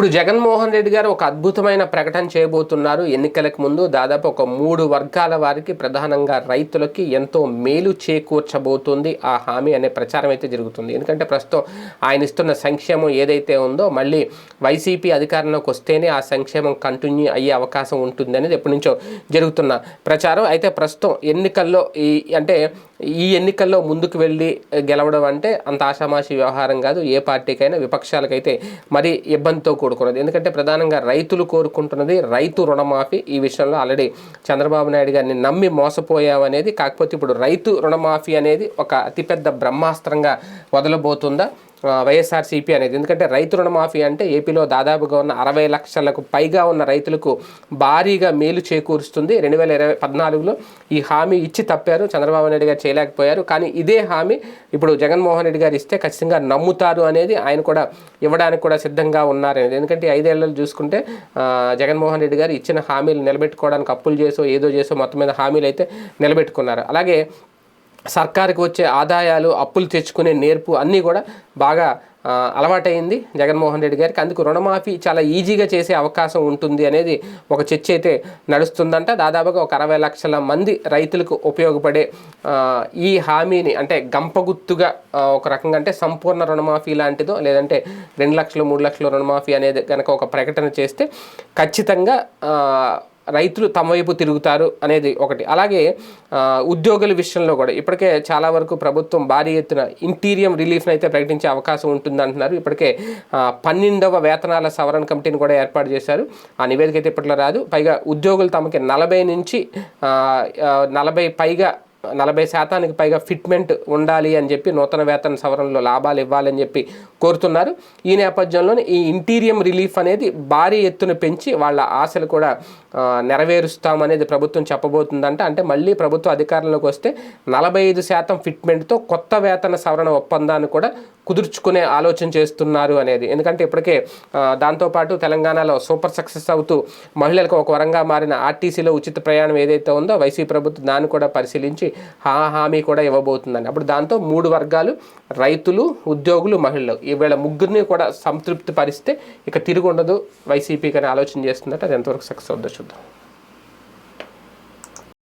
ఇప్పుడు జగన్మోహన్ రెడ్డి గారు ఒక అద్భుతమైన ప్రకటన చేయబోతున్నారు. ఎన్నికలకు ముందు దాదాపు ఒక మూడు వర్గాల వారికి ప్రధానంగా రైతులకి ఎంతో మేలు చేకూర్చబోతుంది ఆ హామీ అనే ప్రచారం అయితే జరుగుతుంది. ఎందుకంటే ప్రస్తుతం ఆయన ఇస్తున్న సంక్షేమం ఏదైతే ఉందో మళ్ళీ వైసీపీ అధికారంలోకి వస్తేనే ఆ సంక్షేమం కంటిన్యూ అయ్యే అవకాశం ఉంటుంది అనేది ఎప్పటి నుంచో జరుగుతున్న ప్రచారం. అయితే ప్రస్తుతం ఎన్నికల్లో ఈ అంటే ఈ ఎన్నికల్లో ముందుకు వెళ్ళి గెలవడం అంటే అంత ఆషామాషి వ్యవహారం కాదు. ఏ పార్టీకైనా విపక్షాలకైతే మరి ఇబ్బందితో కూడుకున్నది ఎందుకంటే ప్రధానంగా రైతులు కోరుకుంటున్నది రైతు రుణమాఫీ. ఈ విషయంలో ఆల్రెడీ చంద్రబాబు నాయుడు గారిని నమ్మి మోసపోయామనేది కాకపోతే ఇప్పుడు రైతు రుణమాఫీ అనేది ఒక అతిపెద్ద బ్రహ్మాస్త్రంగా వదలబోతుందా? వైఎస్ఆర్సీపీ అనేది. ఎందుకంటే రైతు రుణమాఫీ అంటే ఏపీలో దాదాపుగా ఉన్న అరవై లక్షలకు పైగా ఉన్న రైతులకు భారీగా మేలు చేకూరుస్తుంది. రెండు వేల ఇరవై పద్నాలుగులో ఈ హామీ ఇచ్చి తప్పారు. చంద్రబాబు నాయుడు గారు చేయలేకపోయారు. కానీ ఇదే హామీ ఇప్పుడు జగన్మోహన్ రెడ్డి గారు ఇస్తే ఖచ్చితంగా నమ్ముతారు అనేది ఆయన కూడా ఇవ్వడానికి కూడా సిద్ధంగా ఉన్నారనేది ఎందుకంటే ఐదేళ్ళలో చూసుకుంటే జగన్మోహన్ రెడ్డి గారు ఇచ్చిన హామీలు నిలబెట్టుకోవడానికి అప్పులు చేసో ఏదో చేసో మొత్తం మీద హామీలు అయితే నిలబెట్టుకున్నారు. అలాగే సర్కారుకి వచ్చే ఆదాయాలు అప్పులు తెచ్చుకునే నేర్పు అన్నీ కూడా బాగా అలవాటైంది జగన్మోహన్ రెడ్డి గారికి. అందుకు రుణమాఫీ చాలా ఈజీగా చేసే అవకాశం ఉంటుంది అనేది ఒక చర్చ అయితే నడుస్తుందంట. దాదాపుగా ఒక అరవై లక్షల మంది రైతులకు ఉపయోగపడే ఈ హామీని అంటే గంపగుత్తుగా ఒక రకంగా అంటే సంపూర్ణ రుణమాఫీ లాంటిదో లేదంటే రెండు లక్షలు మూడు లక్షల రుణమాఫీ అనేది కనుక ఒక ప్రకటన చేస్తే ఖచ్చితంగా రైతులు తమ వైపు తిరుగుతారు అనేది ఒకటి. అలాగే ఉద్యోగుల విషయంలో కూడా ఇప్పటికే చాలా వరకు ప్రభుత్వం భారీ ఎత్తున ఇంటీరియం రిలీఫ్ని అయితే ప్రకటించే అవకాశం ఉంటుంది అంటున్నారు ఇప్పటికే పన్నెండవ వేతనాల సవరణ కమిటీని కూడా ఏర్పాటు చేశారు. ఆ నివేదిక అయితే ఇప్పట్లో రాదు. పైగా ఉద్యోగులు తమకి నలభై నుంచి నలభై పైగా నలభై శాతానికి పైగా ఫిట్మెంట్ ఉండాలి అని చెప్పి నూతన వేతన సవరణలో లాభాలు ఇవ్వాలని చెప్పి కోరుతున్నారు. ఈ నేపథ్యంలోనే ఈ ఇంటీరియం రిలీఫ్ అనేది భారీ ఎత్తున పెంచి వాళ్ళ ఆశలు కూడా నెరవేరుస్తామనేది ప్రభుత్వం చెప్పబోతుందంట. అంటే మళ్ళీ ప్రభుత్వ అధికారంలోకి వస్తే నలభై ఐదు శాతం ఫిట్మెంట్తో కొత్త వేతన సవరణ ఒప్పందాన్ని కూడా కుదుర్చుకునే ఆలోచన చేస్తున్నారు అనేది. ఎందుకంటే ఇప్పటికే దాంతోపాటు తెలంగాణలో సూపర్ సక్సెస్ అవుతూ మహిళలకు ఒక వరంగా మారిన ఆర్టీసీలో ఉచిత ప్రయాణం ఏదైతే ఉందో వైసీపీ ప్రభుత్వం దాన్ని కూడా పరిశీలించి హా హామీ కూడా ఇవ్వబోతుందని అప్పుడు దాంతో మూడు వర్గాలు రైతులు ఉద్యోగులు మహిళలు. వీళ్ళ ముగ్గురిని కూడా సంతృప్తి పరిస్తే ఇక తిరిగి ఉండదు. వైసీపీకి అని ఆలోచన చేస్తుందంటే అది ఎంతవరకు సక్సెస్ అవుద్దో చూద్దాం.